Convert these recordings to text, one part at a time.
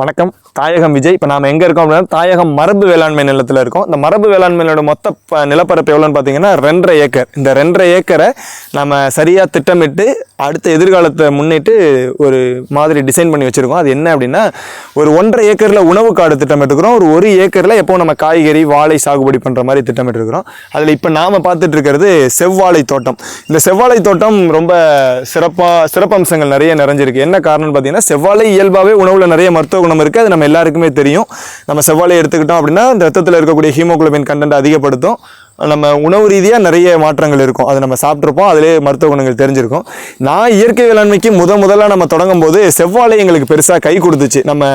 வணக்கம். தாயகம் விஜய். இப்போ நாம் எங்கே இருக்கோம் அப்படின்னா தாயகம் மரபு வேளாண்மை நிலத்தில் இருக்கோம். இந்த மரபு வேளாண்மையோட மொத்த நிலப்பரப்பு எவ்வளோன்னு பார்த்தீங்கன்னா ரெண்டரை ஏக்கர். இந்த ரெண்டரை ஏக்கரை நம்ம சரியாக திட்டமிட்டு அடுத்த எதிர்காலத்தை முன்னிட்டு ஒரு மாதிரி டிசைன் பண்ணி வச்சுருக்கோம். அது என்ன அப்படின்னா ஒரு ஒன்றரை ஏக்கரில் உணவு காடு திட்டமிட்டுருக்கிறோம். ஒரு ஒரு ஏக்கரில் எப்போ நம்ம காய்கறி வாழை சாகுபடி பண்ணுற மாதிரி திட்டமிட்டுருக்கிறோம். அதில் இப்போ நாம் பார்த்துட்டு இருக்கிறது செவ்வாழை தோட்டம். இந்த செவ்வாழை தோட்டம் ரொம்ப சிறப்பாக சிறப்பம்சங்கள் நிறைய நிறைஞ்சிருக்கு. என்ன காரணம்னு பார்த்தீங்கன்னா செவ்வாழை இயல்பாகவே உணவில் நிறைய மருத்துவ குணம் இருக்குது அது நம்ம எல்லாருக்குமே தெரியும். நம்ம செவ்வாழை எடுத்துக்கிட்டோம் அப்படின்னா இந்த ரத்தத்தில் இருக்கக்கூடிய ஹீமோகுளோபின் கண்டென்ட் அதிகப்படுத்தும். நம்ம உணவு ரீதியாக நிறைய மாற்றங்கள் இருக்கும். அதை நம்ம சாப்பிட்ருப்போம் அதிலே மருத்துவ குணங்கள் தெரிஞ்சிருக்கும். நான் இயற்கை வேளாண்மைக்கு முத முதல்ல நம்ம தொடங்கும் போது செவ்வாழை எங்களுக்கு பெருசாக கை கொடுத்துச்சு. நம்ம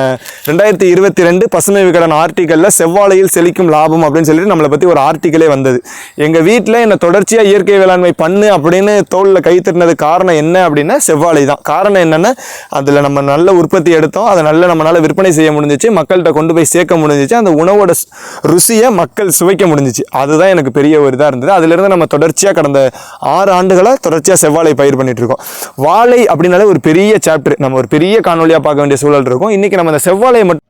ரெண்டாயிரத்தி இருபத்தி ரெண்டு பசுமை விகடன் ஆர்டிக்கலில் செவ்வாழையில் செழிக்கும் லாபம் அப்படின்னு சொல்லிட்டு நம்மளை பற்றி ஒரு ஆர்டிக்கலே வந்தது. எங்கள் வீட்டில் என்னை தொடர்ச்சியாக இயற்கை வேளாண்மை பண்ணு அப்படின்னு தோளில் கை தட்டினது காரணம் என்ன அப்படின்னா செவ்வாழை தான். காரணம் என்னென்னா அதில் நம்ம நல்ல உற்பத்தி எடுத்தோம். அதை நல்ல நம்மளால் விற்பனை செய்ய முடிஞ்சிச்சு. மக்கள்கிட்ட கொண்டு போய் சேர்க்க முடிஞ்சிச்சு. அந்த உணவோட ருசியை மக்கள் சுவைக்க முடிஞ்சிச்சு. அதுதான் எனக்கு பெரிய ஒரு இதாக இருந்தது. அதிலிருந்து நம்ம தொடர்ச்சியாக கடந்த ஆறு ஆண்டுகளாக தொடர்ச்சியாக செவ்வாழை பயிர் பண்ணிகிட்ருக்கோம் வாழை அப்படின்னாலே ஒரு பெரிய சாப்டர் நம்ம ஒரு பெரிய காணொலியாக பார்க்க வேண்டிய சூழல் இருக்கும். இன்றைக்கி நம்ம அந்த செவ்வாழையை மட்டும்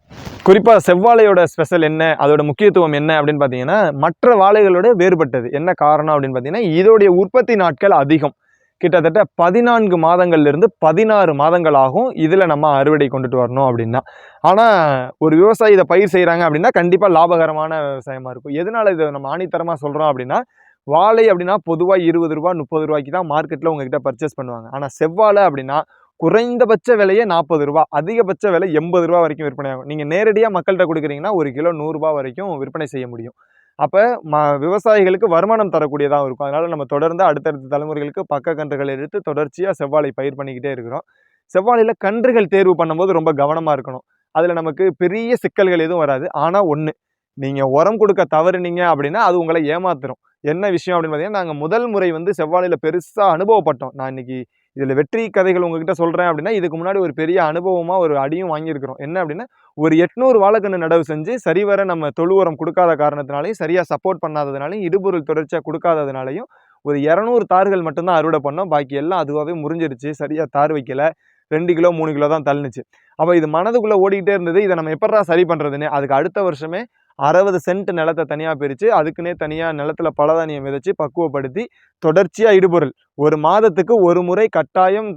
குறிப்பாக செவ்வாழையோட ஸ்பெஷல் என்ன அதோட முக்கியத்துவம் என்ன அப்படின்னு பார்த்தீங்கன்னா மற்ற வாழைகளோட வேறுபட்டது. என்ன காரணம் அப்படின்னு பார்த்தீங்கன்னா இதோடைய உற்பத்தி நாட்கள் அதிகம். கிட்டத்தட்ட பதினான்கு மாதங்கள்லேருந்து பதினாறு மாதங்கள் ஆகும் இதில் நம்ம அறுவடை கொண்டுட்டு வரணும் அப்படின்னா. ஆனால் ஒரு விவசாயி இதை பயிர் செய்கிறாங்க அப்படின்னா கண்டிப்பாக லாபகரமான விவசாயமாக இருக்கும். எதனால் இதை நம்ம ஆணித்தரமாக சொல்கிறோம் அப்படின்னா வாழை அப்படின்னா பொதுவாக இருபது ரூபா முப்பது ரூபாய்க்கு தான் மார்க்கெட்டில் உங்ககிட்ட பர்ச்சேஸ் பண்ணுவாங்க. ஆனால் செவ்வாழை அப்படின்னா குறைந்தபட்ச விலையே நாற்பது ரூபா அதிகபட்ச விலை எண்பது ரூபா வரைக்கும் விற்பனை ஆகும். நீங்கள் நேரடியாக மக்கள்கிட்ட கொடுக்குறீங்கன்னா ஒரு கிலோ நூறுரூபா வரைக்கும் விற்பனை செய்ய முடியும். அப்போ ம விவசாயிகளுக்கு வருமானம் தரக்கூடியதாக இருக்கும். அதனால் நம்ம தொடர்ந்து அடுத்தடுத்த தலைமுறைகளுக்கு பக்க கன்றுகள் எடுத்து தொடர்ச்சியாக செவ்வாழை பயிர் பண்ணிக்கிட்டே இருக்கிறோம். செவ்வாழையில் கன்றுகள் தேர்வு பண்ணும்போது ரொம்ப கவனமாக இருக்கணும். அதில் நமக்கு பெரிய சிக்கல்கள் எதுவும் வராது. ஆனால் ஒன்று நீங்கள் உரம் கொடுக்க தவறுனீங்க அப்படின்னா அது உங்களை ஏமாத்துறோம் என்ன விஷயம் அப்படின்னு பார்த்தீங்கன்னா நாங்கள் முதல் முறை வந்து செவ்வாழையில் பெருசாக அனுபவப்பட்டோம். நான் இன்னைக்கு இதில் வெற்றி கதைகள் உங்ககிட்ட சொல்கிறேன் அப்படின்னா இதுக்கு முன்னாடி ஒரு பெரிய அனுபவமாக ஒரு அடியும் வாங்கியிருக்கிறோம். என்ன அப்படின்னா ஒரு எட்நூறு வாழைக்கன்று நடவு செஞ்சு சரிவர நம்ம தொழு உரம் கொடுக்காத காரணத்தினாலையும் சரியாக சப்போர்ட் பண்ணாததுனாலையும் இடுபொருள் தொடர்ச்சியாக கொடுக்காததுனாலையும் ஒரு இரநூறு தார்கள் மட்டும்தான் அறுவடை பண்ணோம். பாக்கி எல்லாம் அதுவாகவே முறிஞ்சிருச்சு. சரியாக தார் வைக்கல. ரெண்டு கிலோ மூணு கிலோ தான் தள்ளுனுச்சு அப்போ இது மனதுக்குள்ளே ஓடிக்கிட்டே இருந்தது. இதை நம்ம எப்படா சரி பண்ணுறதுன்னு அதுக்கு அடுத்த வருஷமே அறுபது சென்ட் நிலத்தை தனியாக பிரித்து அதுக்குன்னே தனியாக நிலத்துல பலதானியம் விதைச்சு பக்குவப்படுத்தி தொடர்ச்சியாக இடுபொருள். ஒரு மாதத்துக்கு ஒரு முறை கட்டாயம்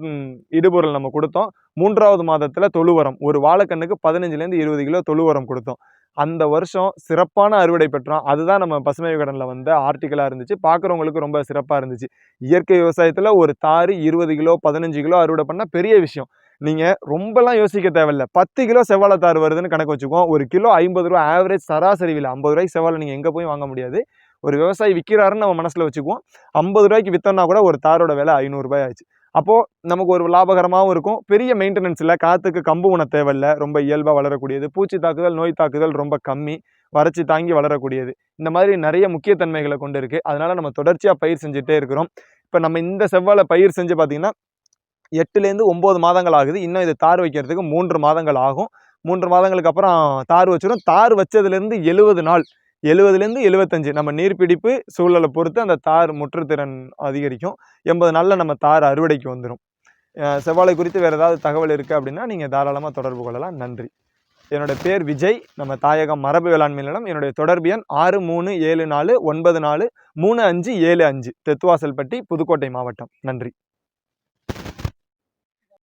இடுபொருள் நம்ம கொடுத்தோம். மூன்றாவது மாதத்தில் தொழு உரம் ஒரு வாழைக்கண்ணுக்கு பதினஞ்சுலேருந்து இருபது கிலோ தொழு உரம் கொடுத்தோம். அந்த வருஷம் சிறப்பான அறுவடை பெற்றோம். அதுதான் நம்ம பசுமை விகடனில் வந்த ஆர்டிக்கலாக இருந்துச்சு. பார்க்குறவங்களுக்கு ரொம்ப சிறப்பாக இருந்துச்சு. இயற்கை விவசாயத்தில் ஒரு தாறு இருபது கிலோ பதினஞ்சு கிலோ அறுவடை பண்ணால் பெரிய விஷயம். நீங்கள் ரொம்பலாம் யோசிக்க தேவையில்ல. பத்து கிலோ செவ்வாழை தார் வருதுன்னு கணக்கு வச்சுக்குவோம் ஒரு கிலோ ஐம்பது ரூபா ஆவரேஜ் சராசரி விலை. ஐம்பது ரூபாய்க்கு செவ்வாழை நீங்கள் எங்கே போய் வாங்க முடியாது. ஒரு விவசாயி விற்கிறாருன்னு நம்ம மனசில் வச்சுக்குவோம். ஐம்பது ரூபாய்க்கு விற்றோம்னா கூட ஒரு தாரோட விலை ஐநூறுரூபாய் ஆச்சு அப்போது நமக்கு ஒரு லாபகரமாகவும் இருக்கும். பெரிய மெயின்டெனன்ஸ் இல்லை. காற்றுக்கு கம்பு உண தேவையில்லை. ரொம்ப இயல்பாக வளரக்கூடியது. பூச்சி தாக்குதல் நோய் தாக்குதல் ரொம்ப கம்மி. வறட்சி தாங்கி வளரக்கூடியது. இந்த மாதிரி நிறைய முக்கியத்தன்மைகளை கொண்டு இருக்குது அதனால் நம்ம தொடர்ச்சியாக பயிர் செஞ்சுட்டே இருக்கிறோம். இப்போ நம்ம இந்த செவ்வாழை பயிர் செஞ்சு பார்த்திங்கன்னா எட்டுலேருந்து ஒம்பது மாதங்கள் ஆகுது இன்னும் இது தார் வைக்கிறதுக்கு மூன்று மாதங்கள் ஆகும். மூன்று மாதங்களுக்கு அப்புறம் தார் வச்சிடும் தார் வச்சதுலேருந்து எழுபது நாள். எழுபதுலேருந்து எழுபத்தஞ்சு. நம்ம நீர்ப்பிடிப்பு சூழலை பொறுத்து அந்த தார் முற்றுத்திறன் அதிகரிக்கும். எண்பது நாளில் நம்ம தார் அறுவடைக்கு வந்துடும் செவ்வாழை குறித்து வேறு ஏதாவது தகவல் இருக்குது அப்படின்னா நீங்கள் தாராளமாக தொடர்பு கொள்ளலாம். நன்றி. என்னுடைய பேர் விஜய். நம்ம தாயகம் மரபு வேளாண்மை நிலம். என்னுடைய தொடர்பு எண் ஆறு மூணு ஏழு நாலு ஒன்பது நாலு மூணு அஞ்சு ஏழு அஞ்சு. தெத்துவாசல்பட்டி புதுக்கோட்டை மாவட்டம். நன்றி.